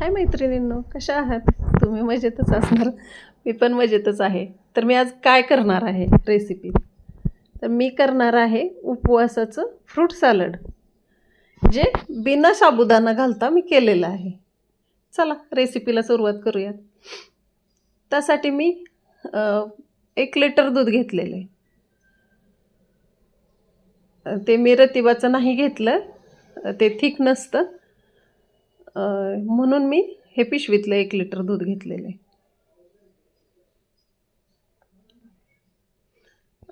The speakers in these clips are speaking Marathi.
हाय मैत्रिणींनो कशा आहात? तुम्ही मजेतच असणार? मी पण मजेतच आहे. तर मी आज काय करणार आहे रेसिपी तर मी करणार आहे उपवासाचं फ्रूट सॅलड जे बिना साबुदाणा घालता मी केलेलं आहे. चला रेसिपीला सुरुवात करूयात. त्यासाठी मी एक लिटर दूध घेतलेलं आहे. ते मी रतिबाचं नाही घेतलं. ते थिक नसतं. म्हणून मी हे पिशवीतलं एक लिटर दूध घेतलेलं आहे.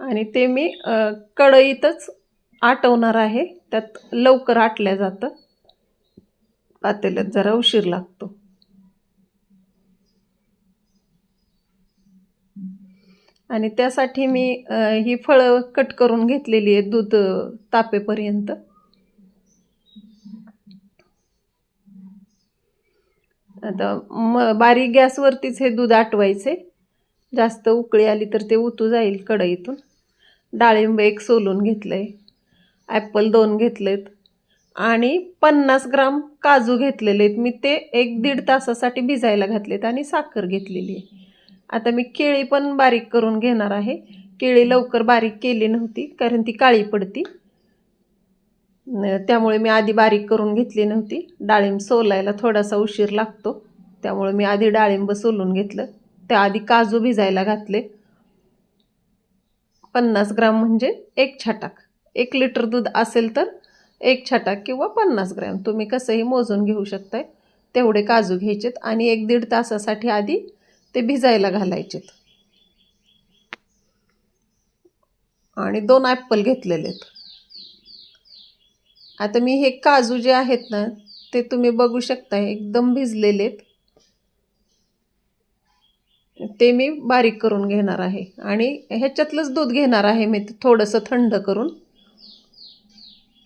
आणि ते मी कढईतच आटवणार आहे. त्यात लवकर आटल्या जातं. पातेल्यात जरा उशीर लागतो. आणि त्यासाठी मी ही फळं कट करून घेतलेली आहे दूध तापेपर्यंत. आता म बारीक गॅसवरतीच हे दूध आटवायचे. जास्त उकळी आली तर ते उतू जाईल कढईतून. डाळिंब एक सोलून घेतलं आहे ॲपल दोन घेतलेत. आणि पन्नास ग्राम काजू घेतलेले आहेत मी ते एक दीड तासासाठी भिजायला घातलेत आणि साखर घेतलेली आहे. आता मी केळी पण बारीक करून घेणार आहे. केळी लवकर बारीक केली नव्हती कारण ती काळी पडती. त्यामुळे मी आधी बारीक करून घेतली नव्हती. डाळिंब सोलायला थोडासा उशीर लागतो. त्यामुळे मी आधी डाळिंब सोलून घेतलं. त्याआधी काजू भिजायला घातले. पन्नास ग्राम म्हणजे एक छटाक. एक लिटर दूध असेल तर एक छटाक किंवा पन्नास ग्रॅम. तुम्ही कसंही मोजून घेऊ शकताय. तेवढे काजू घ्यायचेत आणि एक दीड तासासाठी आधी ते भिजायला घालायचेत. आणि दोन ॲप्पल घेतलेले आहेत आता मी हे काजू जे आहेत ना ते तुम्ही बघू शकता एकदम भिजलेले आहेत ते मी बारीक करून घेणार आहे. आणि ह्याच्यातलंच दूध घेणार आहे मी ते थोडंसं थंड करून.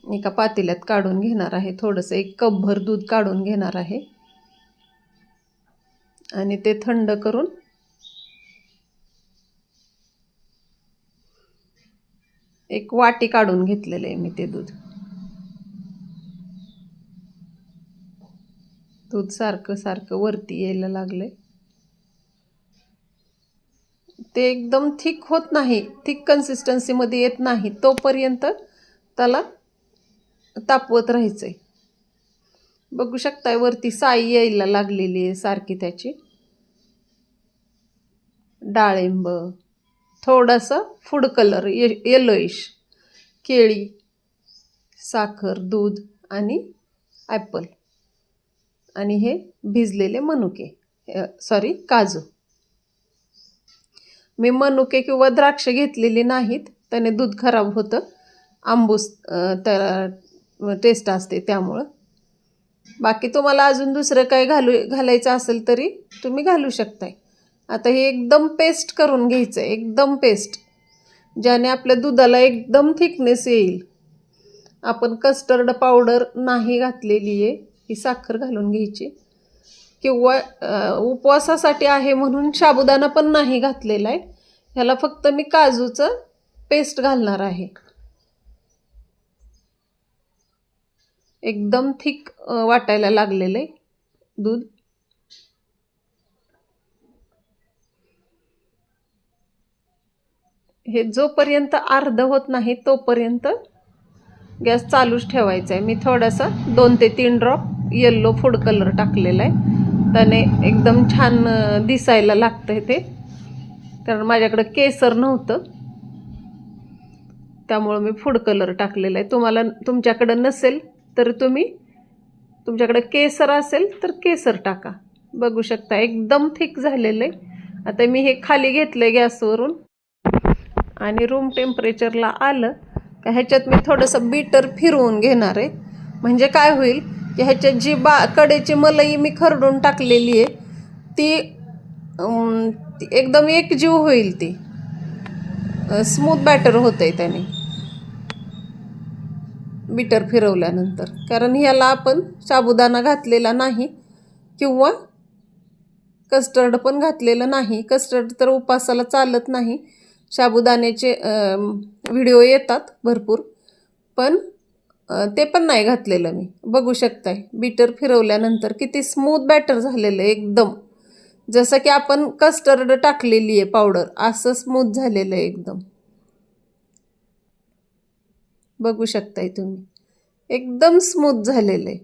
एका पातेल्यात काढून घेणार आहे थोडंसं एक कपभर दूध काढून घेणार आहे. आणि ते थंड करून एक वाटी काढून घेतलेलं आहे मी ते दूध. दूध सारखं सारखं वरती यायला लागलंय. ते एकदम थिक होत नाही थिक कन्सिस्टन्सीमध्ये येत नाही तोपर्यंत त्याला तापवत राहायचं आहे बघू शकताय वरती साई यायला लागलेली आहे सारखी त्याची. डाळिंब थोडासा फूड कलर ये येलोइश केळी साखर दूध आणि ॲपल आणि हे भिजलेले मनुके सॉरी काजू. मी मनुके किंवा द्राक्ष घेतलेली नाहीत त्याने दूध खराब होतं आंबूस अ, टेस्ट असते त्यामुळं. बाकी तुम्हाला अजून दुसरं काय घालू घालायचं असेल तरी तुम्ही घालू शकताय. आता हे एकदम पेस्ट करून घ्यायचं आहे एकदम पेस्ट ज्याने आपल्या दुधाला एकदम थिकनेस येईल. आपण कस्टर्ड पावडर नाही घातलेली आहे ही साखर घालून घ्यायची. किंवा उपवासासाठी आहे म्हणून साबुदाणा पण नाही घातलेला आहे. ह्याला फक्त मी काजूचं पेस्ट घालणार आहे. एकदम थिक वाटायला लागलेलं आहे दूध. हे जोपर्यंत अर्ध होत नाही तोपर्यंत गॅस चालूच ठेवायचा आहे. मी थोडासा दोन ते तीन ड्रॉप येल्लो फूड कलर टाकलेला आहे. त्याने एकदम छान दिसायला लागतं आहे ते. कारण माझ्याकडं केसर नव्हतं. त्यामुळं मी फूड कलर टाकलेला आहे. तुम्हाला तुमच्याकडं नसेल तर तुम्ही तुमच्याकडे केसर असेल तर केसर टाका. बघू शकता एकदम थिक झालेलं आहे. आता मी हे खाली घेतलं आहे गॅसवरून. आणि रूम टेम्परेचरला आलं का ह्याच्यात मी थोडंसं बीटर फिरवून घेणार आहे. म्हणजे काय होईल की ह्याच्यात जी बा कडेची मलई मी खरडून टाकलेली आहे ती एकदम एकजीव होईल ती. स्मूथ बॅटर होतं आहे त्याने. बीटर फिरवल्यानंतर. कारण ह्याला आपण साबुदाणा घातलेला नाही किंवा कस्टर्ड पण घातलेलं नाही. कस्टर्ड तर उपासाला चालत नाही. साबुदाण्याचे व्हिडिओ येतात भरपूर. पण ते पण नाही घातलेलं मी. बघू शकताय. बीटर फिरवल्यानंतर किती स्मूथ बॅटर झालेलं आहे एकदम. जसं की आपण कस्टर्ड टाकलेली आहे पावडर असं स्मूथ झालेलं आहे एकदम. बघू शकताय तुम्ही. एकदम स्मूथ झालेलं आहे.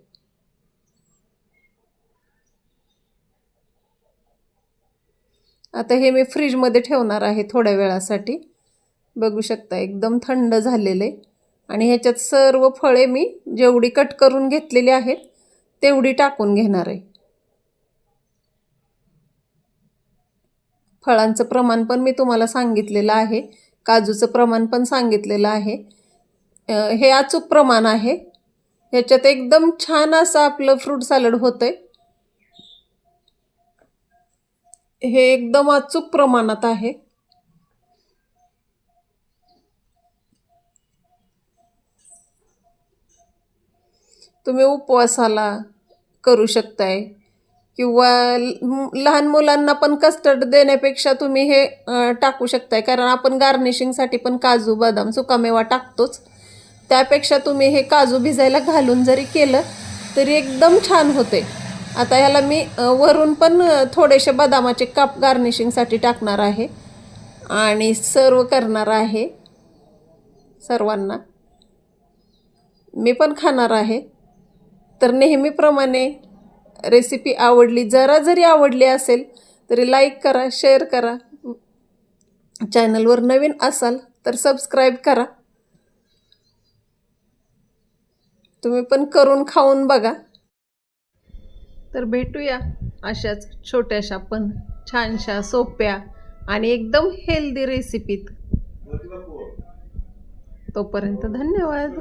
आता हे मी फ्रीजमध्ये ठेवणार आहे थोड्या वेळासाठी. बघू शकता एकदम थंड झालेलं आहे. आणि ह्याच्यात सर्व फळे मी जेवढी कट करून घेतलेली आहेत तेवढी टाकून घेणार आहे. फळांचं प्रमाण पण मी तुम्हाला सांगितलेलं आहे काजूचं प्रमाण पण सांगितलेलं आहे. हे अचूक प्रमाण आहे. ह्याच्यात एकदम छान असं आपलं फ्रूट सॅलड होतंय. हे एकदम अचूक प्रमाणात आहे. तुम्ही उपवासाला करू शकताय. किंवा लहान मुलांना पण कस्टर्ड देण्यापेक्षा तुम्ही हे टाकू शकताय. कारण आपण गार्निशिंगसाठी पण काजू बदाम सुकामेवा टाकतोच. त्यापेक्षा तुम्ही हे काजू भिजायला घालून जरी केलं तरी एकदम छान होते. आता ह्याला मी वरून पण थोडेसे बदामाचे काप गार्निशिंगसाठी टाकणार आहे. आणि सर्व करणार आहे. सर्वांना. मी पण खाणार आहे. तर नेहमीप्रमाणे रेसिपी आवडली जरा जरी आवडली असेल तरी लाईक करा शेअर करा. चॅनलवर नवीन असाल तर सबस्क्राईब करा. तुम्ही पण करून खाऊन बघा. तर भेटूया अशाच छोट्याशा पण छानशा सोप्या आणि एकदम हेल्दी रेसिपीत तोपर्यंत धन्यवाद.